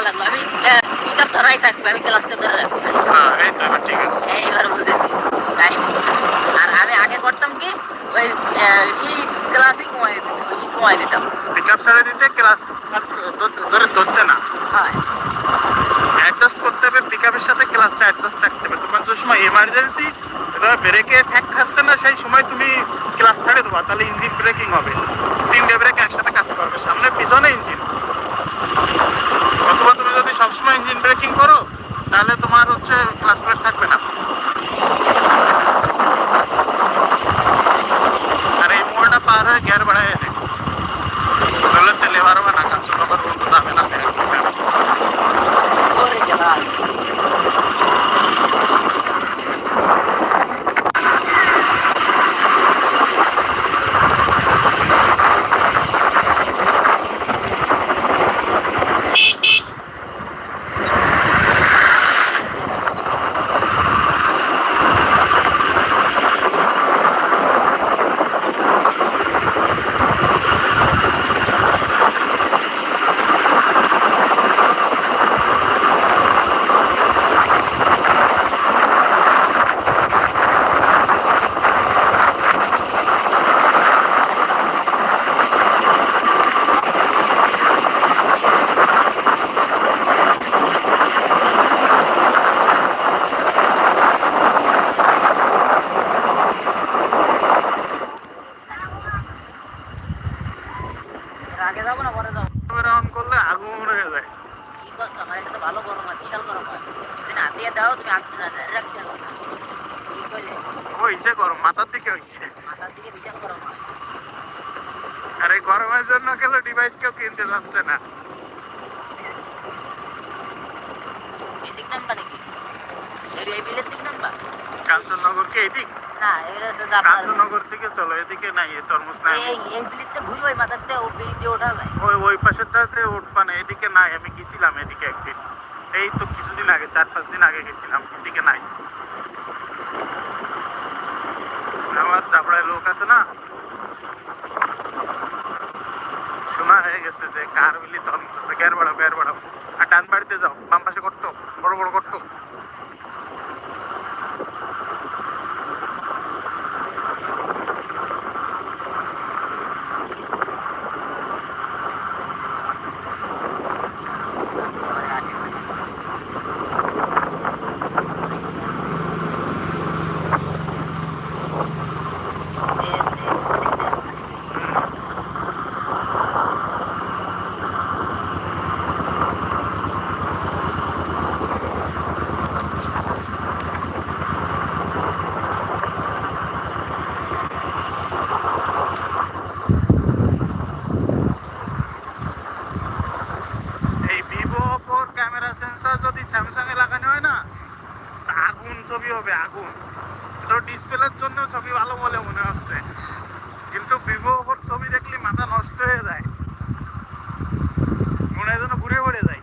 করা লাগল আমি পিকআপ ধরাই আমি হ্যাঁ, বুঝেছি আর আমি আগে করতাম কি ওই ই ক্লাসই পিকআপ ছেড়ে দিতে ক্লাস না। অ্যাডজাস্ট করতে হবে পিকআপের সাথে ক্লাসটা অ্যাডজাস্ট থাকতে হবে। তোমার যে সময় এমার্জেন্সি ব্রেকে ঠ্যাক খাচ্ছে না সেই সময় তুমি ক্লাস ছেড়ে দেবা তাহলে ইঞ্জিন ব্রেকিং হবে। তিনটে ব্রেক একসাথে কাজ করবে সামনে পিছনে ইঞ্জিন অথবা তুমি যদি সবসময় ইঞ্জিন ব্রেকিং করো তাহলে তোমার হচ্ছে ক্লাস থাকবে না আর এই মোড়টা পার হয়ে গিয়ার বাড়ায় এনে তাহলে তেলে পারবে না কাঞ্চনগর পর্যন্ত যাবে না ওরে ক্লাস আগে যাব না পরে যাব ক্যামেরা অন করলে আগুন হয়ে যায় কি করছ আমার এটা তো ভালো গরম হয় বিশাল গরম হয় যদি না দিয়ে দাও তুমি আগুন না ধরে রাখতে পারো না। কি করলে গরম মাথার দিকে আর এই গরমের জন্য কেউ ডিভাইস কেউ কিনতে যাচ্ছে না? কি এদিক? কাঞ্চননগর থেকে চলো এদিকে নাই তরমুজ নাই। ওই পাশেরটাতে উঠবা না এদিকে নাই আমি গেছিলাম এদিকে একদিন। এই তো কিছুদিন আগে চার পাঁচ দিন আগে গেছিলাম এদিকে নাই। আমার চাপড়ায় লোক আছে না? শোনা হয়ে গেছে যে কার বিলি তখন গ্যার বাড়াও গ্যার বাড়াও আর ডান বাড়িতে যাও, বাম পাশে করতো, বড় বড় করতো এই ভিভো ওপোর ক্যামেরা সেন্সর যদি স্যামসাং এ লাগানো হয় না তা আগুন ছবি হবে আগুন তো ডিসপ্লের জন্য ছবি ভালো বলে মনে হচ্ছে কিন্তু ভিভো ওপর ছবি দেখলে মাথা নষ্ট হয়ে যায় মনে হয় যেন ঘুরে ঘুরে যায়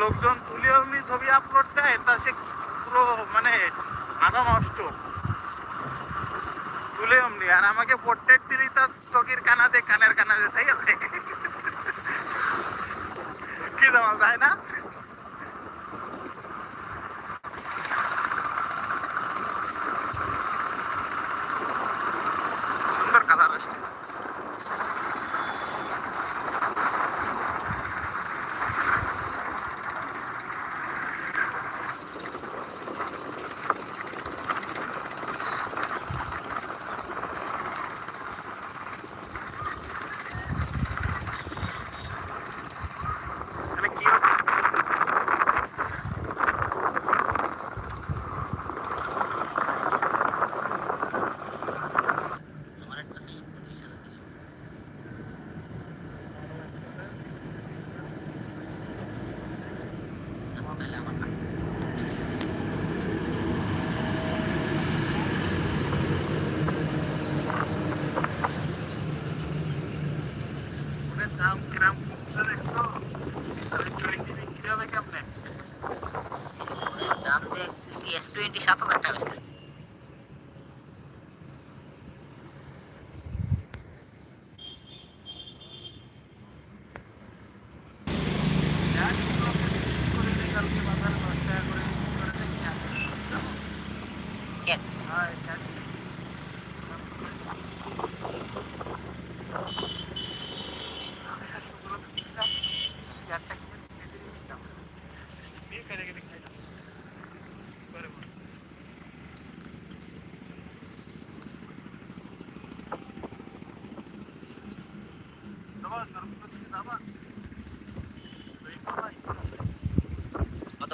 লোকজন তুলে এমনি ছবি আপলোড দেয় তা সে পুরো মানে মাথা নষ্ট তুলে এমনি আর আমাকে পোর্ট্রেট দিলেই কানা কানাতে কানের কানাতে তাই আছে কি জমা যায় না?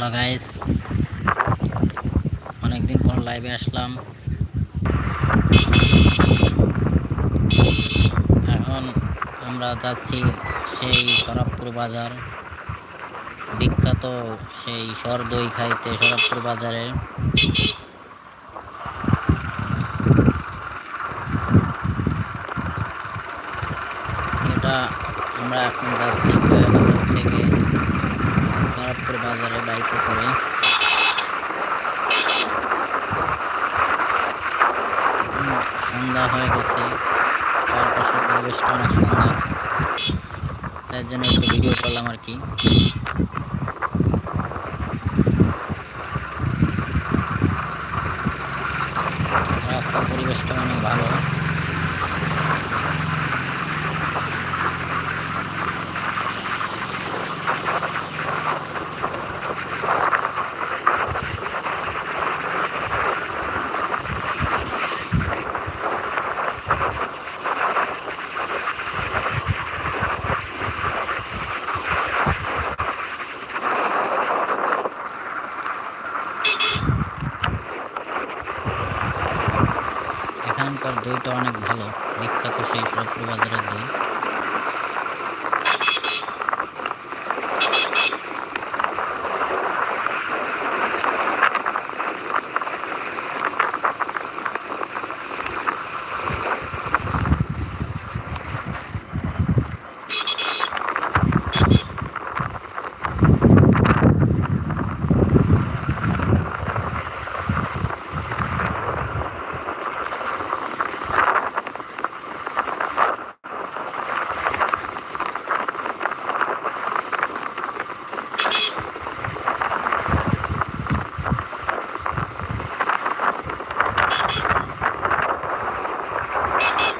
হ্যালো গাইস অনেকদিন পর লাইভে আসলাম। এখন আমরা যাচ্ছি সেই সরাবপুর বাজার, বিখ্যাত সেই সর দই খাইতে সরাবপুর বাজারে এটা আমরা এখন যাচ্ছি কয়াবাজার থেকে সরাবপুর বাজারে বাইকে করে এখন সন্ধ্যা হয়ে গেছে। চারপাশের পরিবেশটা অনেক সুন্দর। তার জন্য একটু ভিডিও করলাম আর কি। রাস্তার পরিবেশটা অনেক ভালো। দইটা অনেক ভালো। বিখ্যাত সেই শরৎপুর বাজারের দই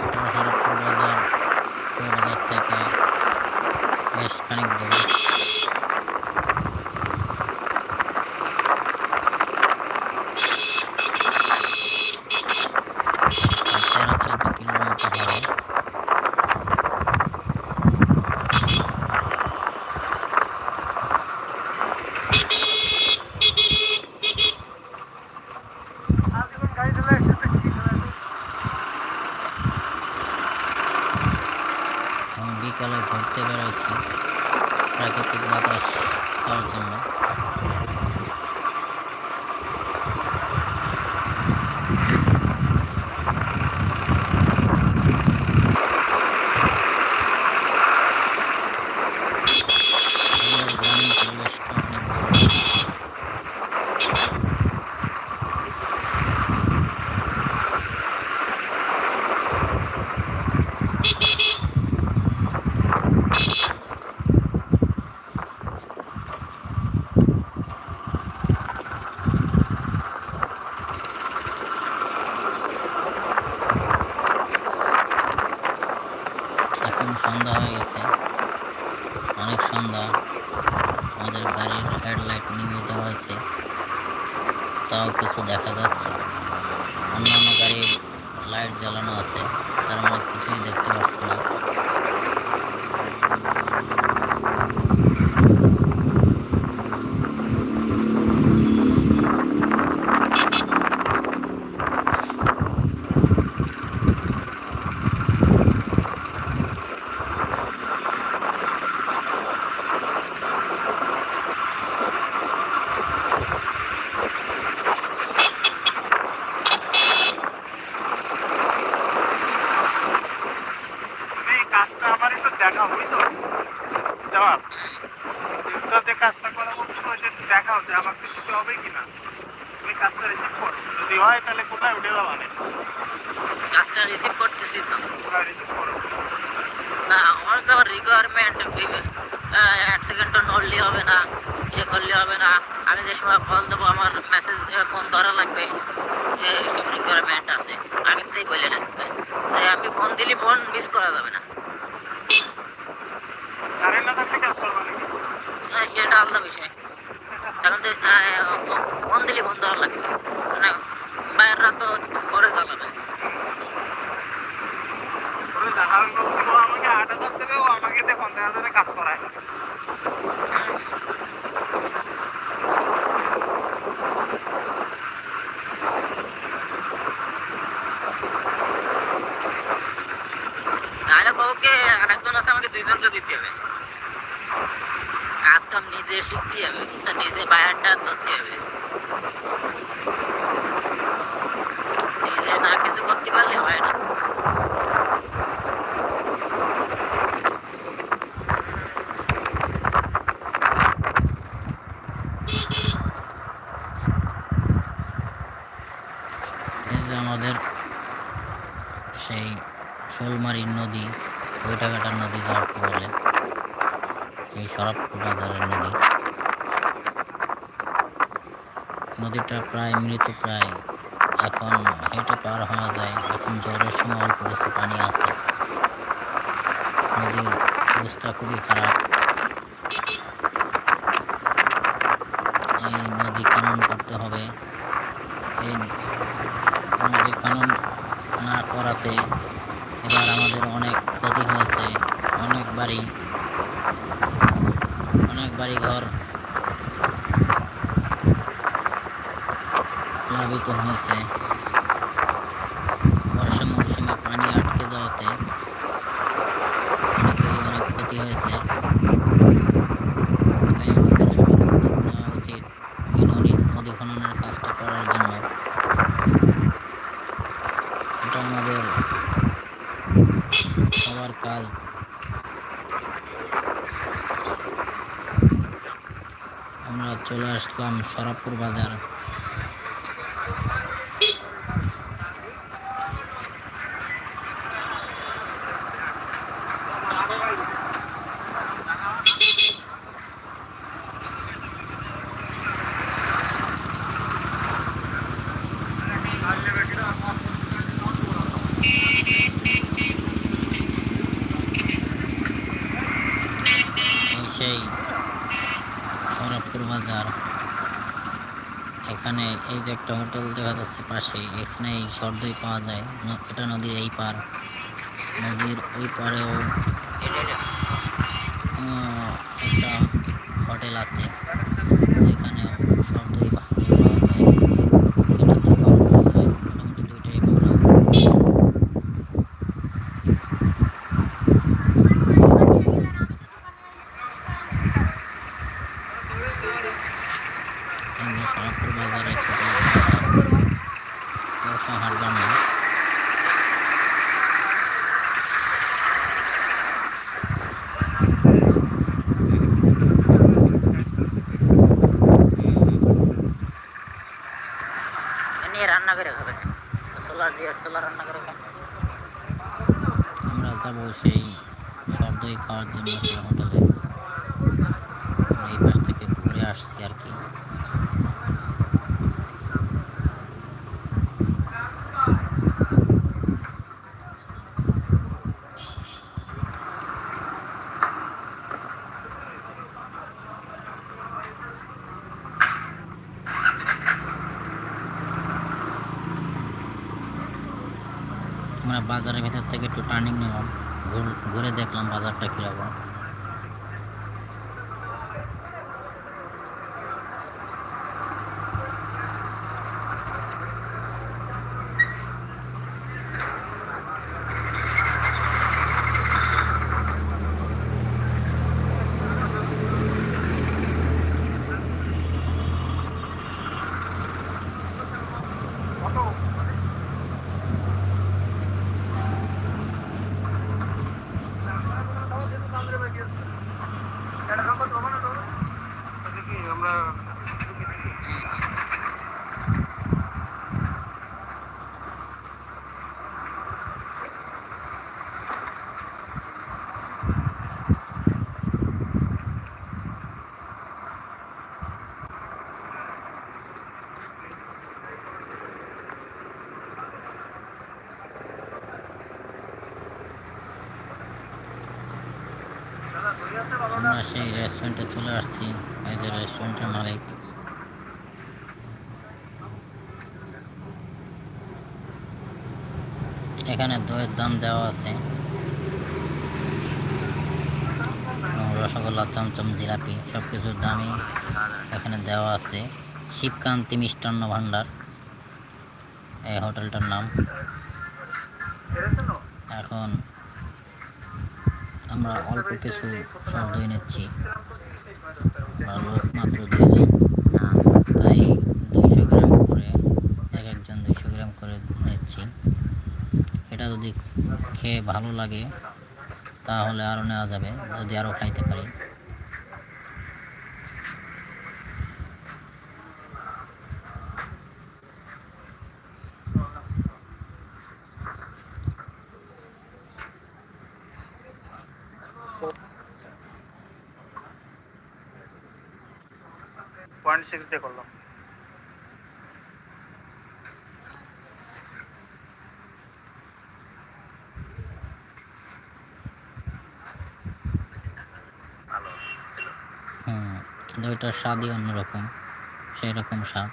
এটা সরপুর বাজার ওই বাজার থেকে বেশ খানিক দূর প্রায় তেরো চোদ্দ কিলোর মতো হবে আমি বিকালে ঘুরতে বেরোচ্ছি প্রাকৃতিক বাতাস খাওয়ার জন্য সেই শোলমারির নদী বৈঠাঘাটার নদী যাওয়ার বলে, এই সরাবপুর বাজারের নদী। নদীটা প্রায় মৃত প্রায়। এখন হেঁটে পার হওয়া যায়, এখন জ্বরের সময় অল্প কিছু পানি আছে। নদীর অবস্থা খুবই খারাপ। এই নদী খনন করতে হবে। এই বাড়িঘর প্লাবিত হয়েছে। me fala por baseada. যে একটা হোটেল দেখা যাচ্ছে পাশেই এখানে এই সর্দই পাওয়া যায়। এটা নদীর এই পার। নদীর ওই পারেও একটা হোটেল আছে। যেখানেও আমরা যাব সেই সব খাওয়ার জন্য সেই হোটেলে। এই পাশ থেকে ঘুরে আসছি আর কি। থেকে একটু টার্নিং নিলাম ঘুরে দেখলাম বাজারটা কীরকম রেস্টুরেন্টে চলে আসছি। এই যে রেস্টুরেন্টের মালিক। এখানে দইয়ের দাম দেওয়া আছে। রসগোল্লা, চমচম, জিলাপি সব কিছুর দামই এখানে দেওয়া আছে। শিবকান্তি মিষ্টান্ন ভাণ্ডার। এই হোটেলটার নাম। এখন আমরা অল্প কিছু সব দই নিচ্ছি। লোক মাত্র দুইজন তাই দুইশো গ্রাম করে, এক একজন দুইশো গ্রাম করে নিচ্ছি। এটা যদি খেয়ে ভালো লাগে, তাহলে আরও নেওয়া যাবে, যদি আরও খাইতে পারি। পয়েন্ট সিক্স দিয়ে করলাম। হুম দইটার স্বাদই অন্যরকম সেই রকম স্বাদ।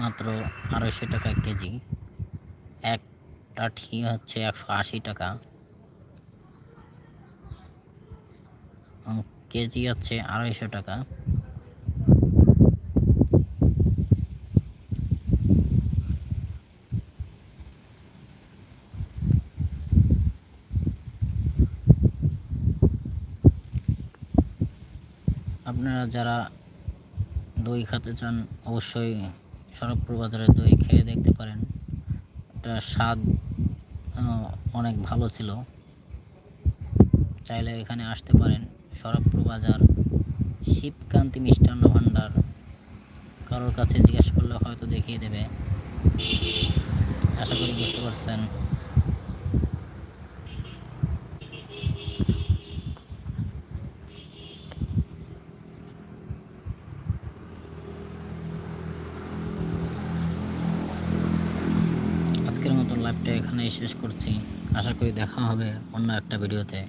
মাত্র আড়াইশো টাকা কেজি। একটা ঠিক হচ্ছে একশো আশি টাকা। কেজি হচ্ছে আড়াইশো টাকা। আপনারা যারা দই খেতে চান, অবশ্যই শরৎপুর বাজারে দই খেয়ে দেখতে পারেন। এটা স্বাদ অনেক ভালো ছিল। চাইলে এখানে আসতে পারেন। শরৎপুর বাজার, শিবকান্তি মিষ্টান্ন ভাণ্ডার। কারোর কাছে জিজ্ঞেস করলে হয়তো দেখিয়ে দেবে। আশা করি বুঝতে পারছেন। আজকের মতো লাইভটা এখানেই শেষ করছি। আশা করি দেখা হবে অন্য একটা ভিডিওতে।